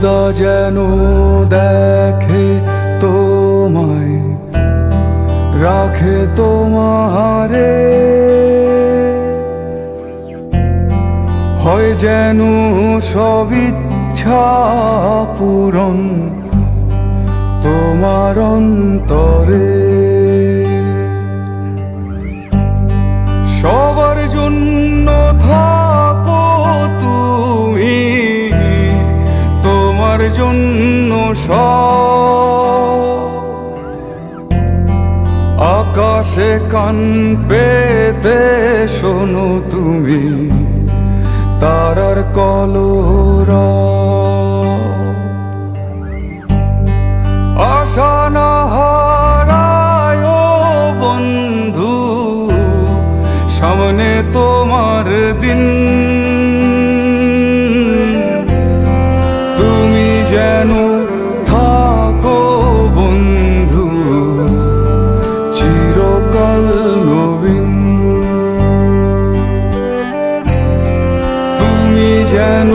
খোদা যেন দেখে তোমায় রাখে তোমারে। হয় যেন সব ইচ্ছা পূরণ তোমার অন্তরে তোমার জন্য আকাশে কান পেতে শোনো তুমি তারার কলর। আশা বন্ধু সামনে তোমার দিন নবীন তুমি যেন